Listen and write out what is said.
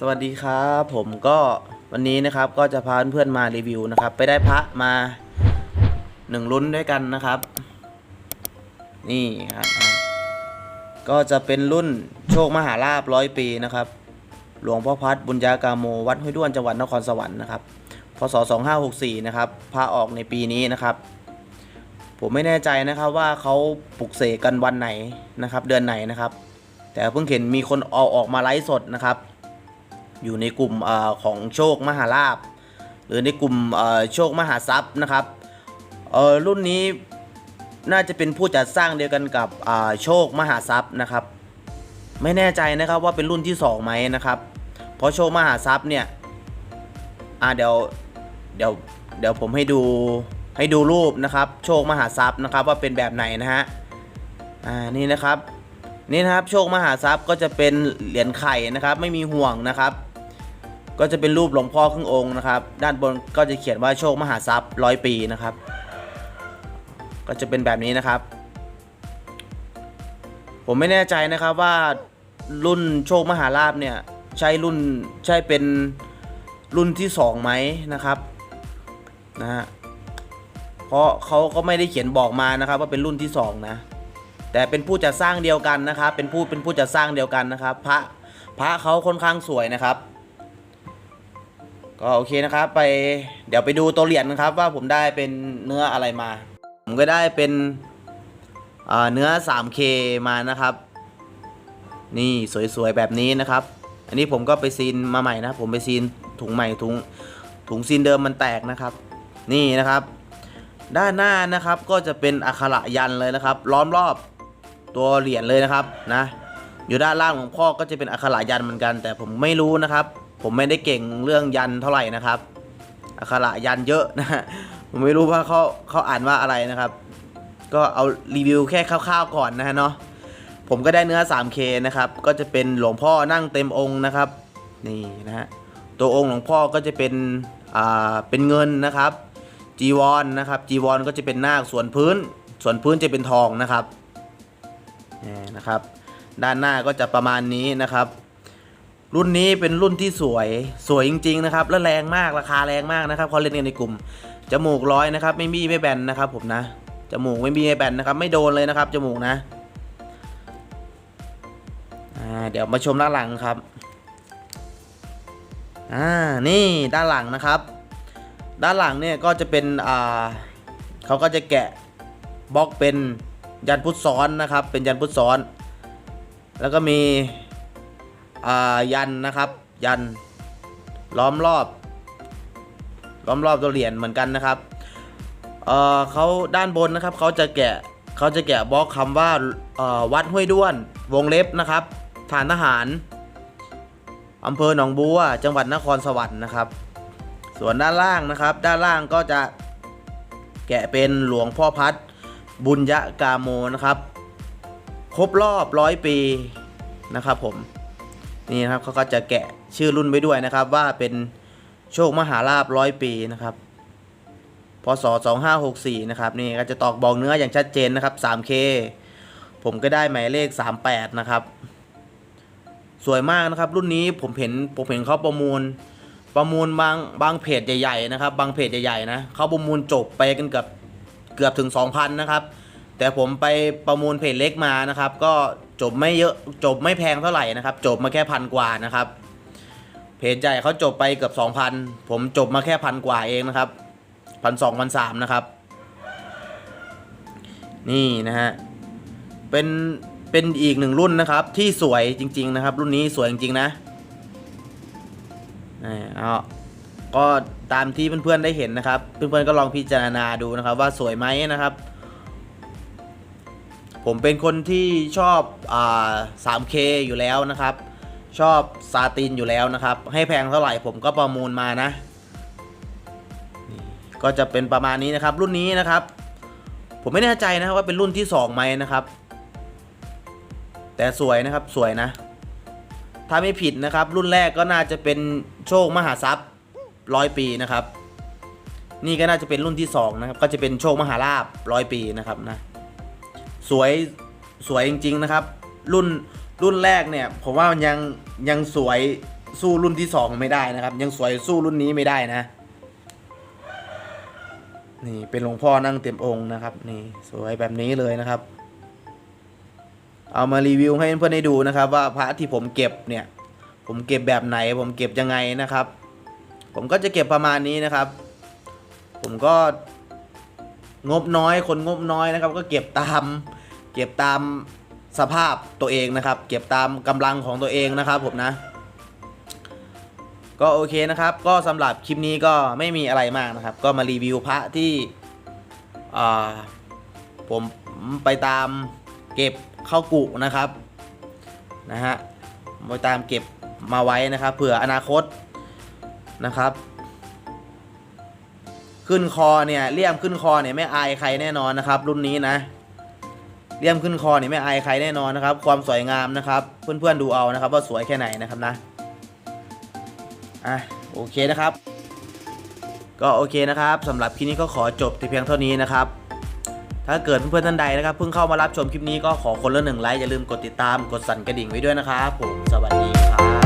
สวัสดีครับผมก็วันนี้นะครับก็จะพาเพื่อนๆมารีวิวนะครับ ไปได้พระมาหนึ่งรุ่นด้วยกันนะครับ นี่ครับ ก็จะเป็นรุ่นโชคมหาลาบร้อยปีนะครับ หลวงพ่อพัดบุญญากาโมวัดห้วยด้วนจังหวัดนครสวรรค์นะครับพศ2564นะครับพระออกในปีนี้นะครับ ผมไม่แน่ใจนะครับว่าเขาปลุกเสกกันวันไหนนะครับ เดือนไหนนะครับ แต่เพิ่งเห็นมีคนเอาออกมาไลฟ์สดนะครับ อยู่ในกลุ่มอของโชคมหาลาบหรือในกลุ่มโชคมหาทรัพย์นะครับรุ่นนี้น่าจะเป็นผู้จัดสร้างเดียวกันกับโชคมหาทรัพย์นะครับ ไม่แน่ใจนะครับว่าเป็นรุ่นที่2ไหมนะครับ เพราะโชคมหาทรัพย์เนี่ยอ่าเดี๋ยวเดี๋ยวเดี๋ยวผมให้ดูให้ดูรูปนะครับ โชคมหาทรัพย์นะครับว่าเป็นแบบไหนนะฮะอ่านี่นะครับนี่นะครับโชคมหาทรัพย์ก็จะเป็นเหรียญไข่นะครับ ไม่มีห่วงนะครับ ก็จะเป็นรูปหลวงพ่อครึ่งองค์นะครับ ด้านบนก็จะเขียนว่าโชคมหาทรัพย์ร้อยปีนะครับ ก็จะเป็นแบบนี้นะครับ ผมไม่แน่ใจนะครับว่ารุ่นโชคมหาลาบเนี่ยใช่รุ่นใช่เป็นรุ่นที่สองไหมนะครับนะฮะเพราะเขาก็ไม่ได้เขียนบอกมานะครับ ว่าเป็นรุ่นที่สองนะ แต่เป็นผู้จัดสร้างเดียวกันนะครับ เป็นผู้เป็นผู้จัดสร้างเดียวกันนะครับ พระพระเขาค่อนข้างสวยนะครับ ก็โอเคนะครับ ไปเดี๋ยวไปดูตัวเหรียญนะครับ ว่าผมได้เป็นเนื้ออะไรมา ผมก็ได้เป็นเนื้อ 3K มานะครับ นี่สวยๆแบบนี้นะครับ อันนี้ผมก็ไปซีนมาใหม่นะ ผมไปซีนถุงใหม่ถุงถุงซีนเดิมมันแตกนะครับ นี่นะครับ ด้านหน้านะครับก็จะเป็นอักขระยันเลยนะครับ ล้อมรอบตัวเหรียญเลยนะครับนะ อยู่ด้านล่างของพ่อก็จะเป็นอักขระยันเหมือนกัน แต่ผมไม่รู้นะครับ ผมไม่ได้เก่งเรื่องยันเท่าไหร่นะครับอักขระยันเยอะนะ ผมไม่รู้ว่าเขาเขาอ่านว่าอะไรนะครับ ก็เอารีวิวแค่คร่าวๆก่อนนะฮะเนาะ ผมก็ได้เนื้อ 3K นะครับ ก็จะเป็นหลวงพ่อนั่งเต็มองค์นะครับ นี่นะฮะ ตัวองค์หลวงพ่อก็จะเป็น อ่า เป็นเงินนะครับ จีวรนนะครับ จีวรก็จะเป็นนาคส่วนพื้น ส่วนพื้นจะเป็นทองนะครับ นี่นะครับ ด้านหน้าก็จะประมาณนี้นะครับ รุ่นนี้เป็นรุ่นที่สวยสวยจริง ๆ นะครับ และแรงมากราคาแรงมากนะครับเขาเล่นกันในกลุ่มจมูกร้อยนะครับ ไม่มีไม่แบนนะครับ ผมนะจมูกไม่มีไม่แบนนะครับ ไม่โดนเลยนะครับจมูกนะเดี๋ยวมาชมด้านหลังครับอ่านี่ด้านหลังนะครับ ด้านหลังเนี่ยก็จะเป็นอ่าเขาก็จะแกะบล็อกเป็นยันพุทธซ้อนนะครับ เป็นยันพุทธซ้อน แล้วก็มี ยันนะครับ ยันล้อมรอบ ล้อมรอบตัวเหรียญเหมือนกันนะครับเเขาด้านบนนะครับเขาจะแกะเขาจะแกะบล็อกคำว่าวัดห้วยด้วน วงเล็บนะครับฐานทหารอำเภอหนองบัว จังหวัดนครสวรรค์นะครับ ส่วนด้านล่างนะครับ ด้านล่างก็จะแกะเป็นหลวงพ่อพัดบุญยะกาโมนะครับ ครบรอบร้อยปีนะครับผม นี่นะครับเขาก็จะแกะชื่อรุ่นไว้ด้วยนะครับ ว่าเป็นโชคมหาลาบร้อยปีนะครับพศ2564นะครับนี่ก็จะตอกบอกเนื้ออย่างชัดเจนนะครับ 3K ผมก็ได้หมายเลข 38 นะครับ สวยมากนะครับ รุ่นนี้ผมเห็นผมเห็นเขาประมูล ประมูลบางบางเพจใหญ่ๆนะครับ บางเพจใหญ่ๆนะเขาประมูลจบไปกันเกือบเกือบถึง 2,000 นะครับ แต่ผมไปประมูลเพจเล็กมานะครับ ก็ จบไม่เยอะจบไม่แพงเท่าไหร่นะครับ จบมาแค่พันกว่านะครับ เพจใหญ่เขาจบไปเกือบ2,000 ผมจบมาแค่พันกว่าเองนะครับพันสองพันสามนะครับ นี่นะฮะเป็นเป็นอีกหนึ่งรุ่นนะครับ ที่สวยจริง ๆ นะครับ รุ่นนี้สวยจริงๆนะอ่าเอาก็ตามที่เพื่อนๆได้เห็นนะครับ เพื่อนๆก็ลองพิจารณาดูนะครับ ว่าสวยไหมนะครับ ผมเป็นคนที่ชอบอ่า 3K อยู่แล้วนะครับ ชอบซาตินอยู่แล้วนะครับ ให้แพงเท่าไหร่ผมก็ประมูลมานะก็จะเป็นประมาณนี้นะครับ รุ่นนี้นะครับ ผมไม่แน่ใจนะว่าเป็นรุ่นที่2ไหมนะครับ แต่สวยนะครับสวยนะ ถ้าไม่ผิดนะครับ รุ่นแรกก็น่าจะเป็นโชคมหาทรัพย์ร้อยปีนะครับ นี่ก็น่าจะเป็นรุ่นที่สองนะครับก็จะเป็นโชคมหาลาบร้อยปีนะครับนะ สวยสวยจริง ๆ นะครับ รุ่นรุ่นแรกเนี่ยผมว่ามันยังยังสวยสู้รุ่นที่สองไม่ได้นะครับ ยังสวยสู้รุ่นนี้ไม่ได้นะนี่เป็นหลวงพ่อนั่งเต็มองค์นะครับ นี่สวยแบบนี้เลยนะครับ เอามารีวิวให้เพื่อนๆได้ดูนะครับ ว่าพระที่ผมเก็บเนี่ย ผมเก็บแบบไหน ผมเก็บยังไงนะครับ ผมก็จะเก็บประมาณนี้นะครับ ผมก็ งบน้อยคนงบน้อยนะครับ ก็เก็บตาม เก็บตามสภาพตัวเองนะครับ เก็บตามกำลังของตัวเองนะครับผมนะ ก็โอเคนะครับ ก็สำหรับคลิปนี้ก็ไม่มีอะไรมากนะครับ ก็มารีวิวพระที่ผมไปตามเก็บเข้ากุนะครับนะฮะไปตามเก็บมาไว้นะครับ เผื่ออนาคตนะครับ ขึ้นคอเนี่ยเลี่ยมขึ้นคอเนี่ยไม่อายใครแน่นอนนะครับ รุ่นนี้นะเลี่ยมขึ้นคอเนี่ยไม่อายใครแน่นอนนะครับ ความสวยงามนะครับ เพื่อนๆดูเอานะครับ ว่าสวยแค่ไหนนะครับนะอะโอเคนะครับ ก็โอเคนะครับสำหรับคลิปนี้ก็ขอจบแต่เพียงเท่านี้นะครับถ้าเกิดเพื่อนๆท่านใดนะครับเพิ่งเข้ามารับชมคลิปนี้ก็ขอคนละหนึ่งไลค์อย่าลืมกดติดตามกดสั่นกระดิ่งไว้ด้วยนะครับผมสวัสดีครับ